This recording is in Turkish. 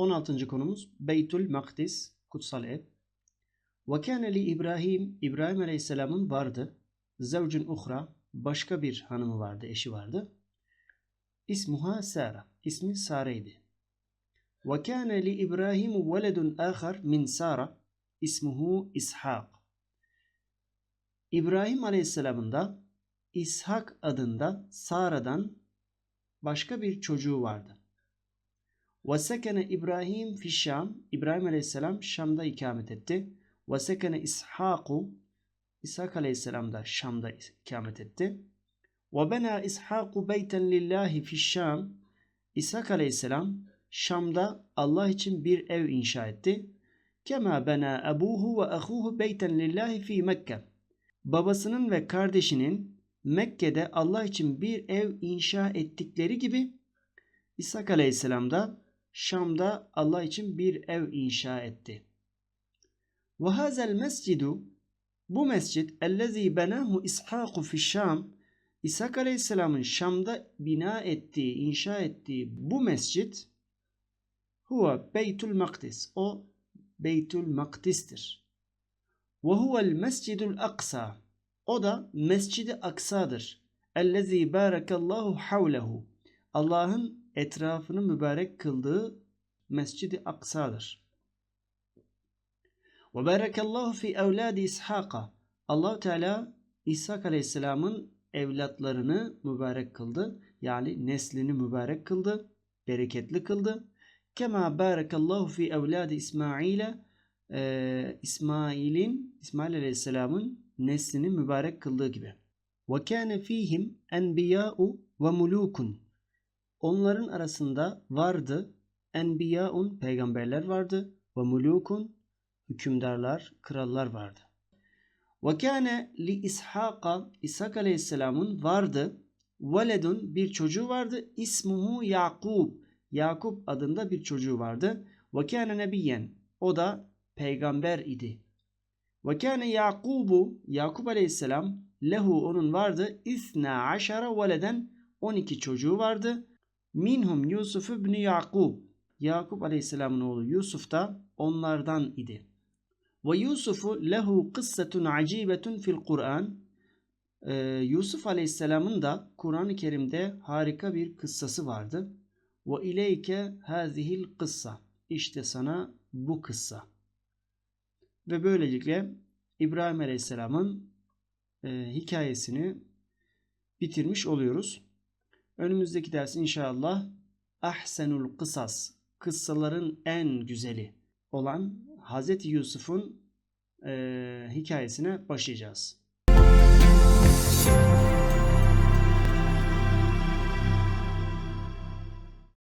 16. konumuz Beytül Makdis, kutsal ev. Ve kâne li İbrahim, İbrahim Aleyhisselam'ın vardı. Zevcun uhra, başka bir hanımı vardı, eşi vardı. İsmuha Sara, ismi Sare'ydi. Ve kâne li İbrahim veledun âkhar min Sara, ismuhu İshak. İbrahim Aleyhisselam'ın da İshak adında Sara'dan başka bir çocuğu vardı. Ve sekene İbrahim fi Şam. İbrahim Aleyhisselam Şam'da ikamet etti. Ve sekene İshaku. İshak Aleyhisselam da Şam'da ikamet etti. Ve bena İshaku beyten lillahi fi Şam. İshak Aleyhisselam Şam'da Allah için bir ev inşa etti. Kema bena ebuhu ve ahuhu beyten lillahi fi Mekke. Babasının ve kardeşinin Mekke'de Allah için bir ev inşa ettikleri gibi İshak Aleyhisselam da Şam'da Allah için bir ev inşa etti. Ve hazel mescidu bu mescid ellezî benahu İshaku fi Şam İshak Aleyhisselam'ın Şam'da bina ettiği, inşa ettiği bu mescid huve Beytül Makdis. O Beytül Makdis'tir. Ve huvel mescidul aksa. O da Mescid-i Aksa'dır. Ellezî bârekallahu havlehu. Allah'ın etrafını mübarek kıldığı Mescid-i Aksa'dır. Ve bârekallahu fi evlâdi İshaka. allah Teala İshak Aleyhisselam'ın evlatlarını mübarek kıldı. Yani neslini mübarek kıldı. Bereketli kıldı. Kema bârekallahu fi evlâdi İsmail'e e, İsmail'in İsmail Aleyhisselam'ın neslini mübarek kıldığı gibi. Ve kâne fîhim enbiyâ'u ve mulûkun. Onların arasında vardı enbiyâ'un peygamberler vardı ve mulûkun hükümdarlar, krallar vardı. Ve kâne li İshak'a İshak Aleyhisselam'ın vardı veledun bir çocuğu vardı ismuhu Yakub. Yakup adında bir çocuğu vardı. Ve kâne nebiyyen o da peygamber idi. Ve kâne Yakubu Yakup aleyhisselam lehu onun vardı isna aşara veleden 12 çocuğu vardı. Minhum Yusuf ibn Yakub Yakup aleyhisselamın oğlu Yusuf da onlardan idi. Ve Yusufu lehu kıssetun acibetun fil Kur'an ee, Yusuf aleyhisselamın da Kur'an-ı Kerim'de harika bir kıssası vardı. Ve ileyke hazihil kıssa. İşte sana bu kıssa. Ve böylelikle İbrahim Aleyhisselam'ın e, hikayesini bitirmiş oluyoruz. Önümüzdeki ders inşallah Ahsenul Kısas, kıssaların en güzeli olan Hazreti Yusuf'un e, hikayesine başlayacağız.